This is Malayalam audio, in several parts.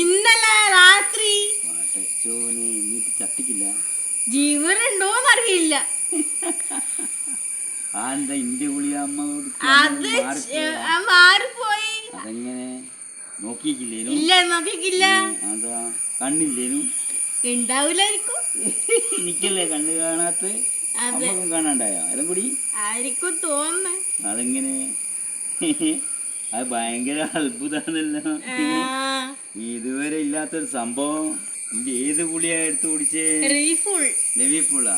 ഇന്നലെ രാത്രി. ചത്തിക്കില്ല. അറിയില്ല. കൊടുത്ത് അത് അമ്മ മാറിപ്പോയോ? അതെങ്ങനെ? നോക്കിക്കില്ലേനു ഇല്ല നോക്കിക്കില്ല അതാ കണ്ണില്ലേനു? ഉണ്ടാവില്ലായിരിക്കും എനിക്കല്ലേ കണ്ണ് കാണാത്ത അമ്മക്കും കാണാണ്ടായോ എല്ലാം കൂടി? തോന്നുന്നു. അതെങ്ങനെ? അത് ഭയങ്കര അത്ഭുതാണല്ലോ. ഇതുവരെ ഇല്ലാത്തൊരു സംഭവം. ഏത് ഗുളിയാ എടുത്തു കുടിച്ചേ? ലവിപ്പുള്ള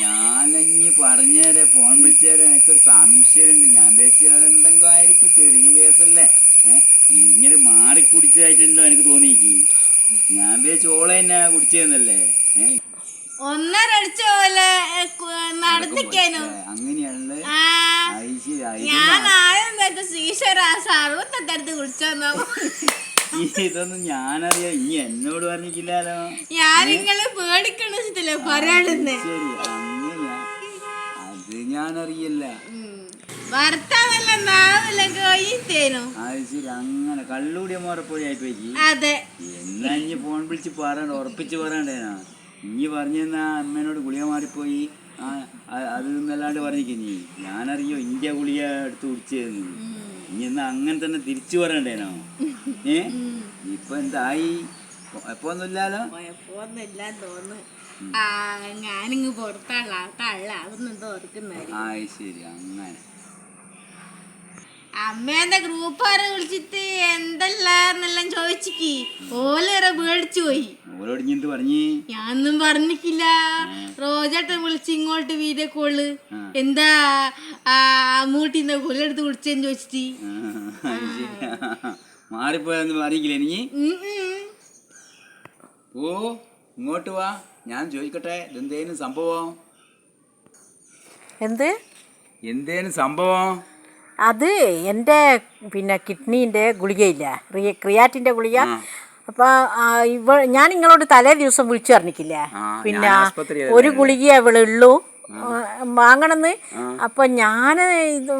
ഞാനഞ്ഞ് പറഞ്ഞേരെ ഫോൺ വിളിച്ചേരെ എനിക്കൊരു സംശയമുണ്ട്. ഞാൻ വെച്ച് അതെന്തെങ്കിലും ആയിരിക്കും ചെറിയ കേസല്ലേ? ഏഹ് ഇങ്ങനെ മാറി കുടിച്ചതായിട്ടുണ്ടോ എനിക്ക് തോന്നിക്ക് ഞാൻ വെച്ച് ഓളെ തന്നെ കുടിച്ചതെന്നല്ലേ? ഏഹ് ഞാൻ ആദ്യം ശ്രീശ്വര ഇതൊന്നും ഞാനറിയാം. ഇനി എന്നോട് പറഞ്ഞിട്ടില്ലല്ലോ. ഞാൻ നിങ്ങൾ പേടിക്കണില്ല അങ്ങനെയാ. അത് ഞാനറിയില്ല. ഭർത്താവല്ല നാവില്ല കൊയ്ത്തേനു. അത് ശരി അങ്ങനെ കള്ളൂടിയ മോറപ്പോഴി ആയിപ്പോയി അതെ. എന്നാ ഇനി ഫോൺ വിളിച്ച് പറയണ്ട ഉറപ്പിച്ച് പറയണ്ടേനാ? ഇനി പറഞ്ഞെന്നാ അമ്മേനോട് ഗുളിക മാറിപ്പോയി. അത് എന്നല്ലാണ്ട് പറഞ്ഞിനി ഞാനറിയോ ഇന്ത്യ ഗുളിക എടുത്ത് കുടിച്ചതെന്ന് ഇനി എന്നാ അങ്ങനെ തന്നെ തിരിച്ചു പറയണ്ടേനോ? ഏ? ഇപ്പൊ എന്തായി? എപ്പോന്നില്ലാലോ? ഞാനിങ്ങ് പുറത്തള്ള തള്ള അതൊന്നും എന്തോ ഓർക്കുന്നത് ആ ശരി അങ്ങനെ. അമ്മേന്റെ ഗ്രൂപ്പാരെ വിളിച്ചിട്ട് എന്തല്ലാന്നെല്ലാം ചോദിച്ചിക്ക്. ഓലേറെ പേടിച്ചു പോയി. ഞാനൊന്നും പറഞ്ഞിട്ടില്ല റോജേട്ടൻ വിളിച്ച് ഇങ്ങോട്ട് വീഡിയോ കോൾ ആ. എന്താ? അമ്മൂട്ടിന്റെ കൊല്ലെടുത്ത് കുടിച്ചെന്ന് ചോദിച്ചിട്ട്. മാറിപ്പോയെന്ന് അറിയിക്കില്ല നീ. ഓ ഇങ്ങോട്ട് വാ. ഞാൻ ചോദിക്കട്ടെ ഇതെന്തേലും സംഭവം? എന്ത്? എന്തേലും സംഭവം? അത് എന്റെ പിന്നെ കിഡ്നീന്റെ ഗുളികയില്ല. റിയ ക്രിയാറ്റിന്റെ ഗുളിക. അപ്പോൾ ഇവ ഞാൻ നിങ്ങളോട് തലേ ദിവസം വിളിച്ചു പറഞ്ഞിട്ടില്ലേ. പിന്നെ ഒരു ഗുളിക ഇവിടെ ഉള്ളൂ. വാങ്ങണമെന്ന് അപ്പം ഞാൻ ഇത്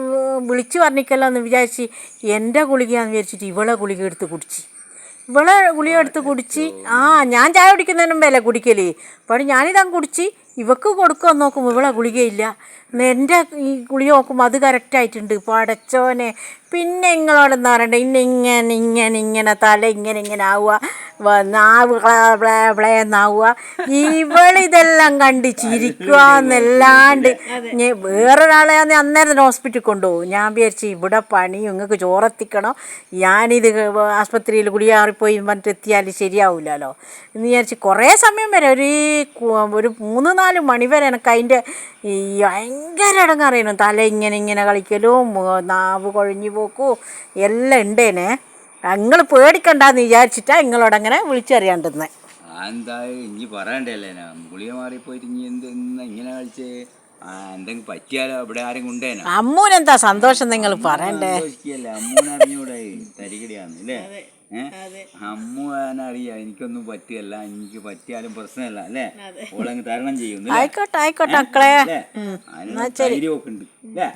വിളിച്ചു പറഞ്ഞിക്കല്ലോ എന്ന് വിചാരിച്ച് എന്റെ ഗുളികയാന്ന് വിചാരിച്ചിട്ട് ഇവളെ ഗുളിക എടുത്ത് കുടിച്ച്. ഇവളെ ഗുളിക എടുത്ത് കുടിച്ച് ആ ഞാൻ ചായ കുടിക്കുന്നതിന് മുമ്പല്ലേ കുടിക്കൽ. അപ്പോൾ ഞാനിതങ്ങ് കുടിച്ച് ഇവക്ക് കൊടുക്കാൻ നോക്കുമ്പോൾ ഇവളെ ഗുളികയില്ല. എന്റെ ഈ ഗുളിക നോക്കുമ്പോൾ അത് കറക്റ്റായിട്ടുണ്ട്. പടച്ചോനെ പിന്നെ നിങ്ങളോടെന്താ പറയണ്ടേ? ഇന്നിങ്ങനെ ഇങ്ങനെ ഇങ്ങനെ തല ഇങ്ങനെ ഇങ്ങനെ ആവുക നാവ് ബ്ലേന്നാവുക ഇവളിതെല്ലാം കണ്ട് ചിരിക്കുക എന്നല്ലാണ്ട് വേറൊരാളെ അന്നേരം ഹോസ്പിറ്റലിൽ കൊണ്ടുപോകും. ഞാൻ വിചാരിച്ചു ഇവിടെ പണി നിങ്ങൾക്ക് ചോറെത്തിക്കണം? ഞാനിത് ആസ്പത്രിയിൽ കുടിയാറിപ്പോയി പറഞ്ഞിട്ട് എത്തിയാൽ ശരിയാവില്ലല്ലോ എന്ന് വിചാരിച്ച് കുറേ സമയം വരെ ഒരു ഒരു മൂന്ന് നാല് മണി വരെ എനിക്ക് അതിന്റെ ഈ ഭയങ്കര ഇടങ്ങറിയണം തല ഇങ്ങനെ ഇങ്ങനെ കളിക്കലും നാവ് കൊഴിഞ്ഞു പോക്കും എല്ലാം ഉണ്ടേനെ. നിങ്ങൾ പേടിക്കണ്ടെന്ന് വിചാരിച്ചിട്ടാ നിങ്ങളോട് അങ്ങനെ വിളിച്ചറിയാണ്ടിരുന്നേ. ആ എന്താ ഇനി പറയണ്ടല്ലേ ഞാൻ ഗുളിക മാറിപ്പോയിട്ട് ഇനി എന്ത് ഇന്ന് ഇങ്ങനെ കളിച്ച് ആ എന്തെങ്കിലും പറ്റിയാലോ? ഇവിടെ ആരും കൊണ്ടേനോ? അമ്മൂനെന്താ സന്തോഷം നിങ്ങൾ പറയണ്ടേ? സന്തോഷിക്കല്ലേ? അമ്മൂനെ അറിഞ്ഞൂടെ? തരികടിയാന്ന് അല്ലേ ഏഹ് അമ്മു അറിയാം എനിക്കൊന്നും പറ്റിയല്ല. എനിക്ക് പറ്റിയാലും പ്രശ്നമല്ല അല്ലേ? ഓളങ്ങ് തരണം ചെയ്യുന്നു ആയിക്കോട്ടെ ആയിക്കോട്ടെ മക്കളെ. ഉണ്ട് അല്ലേ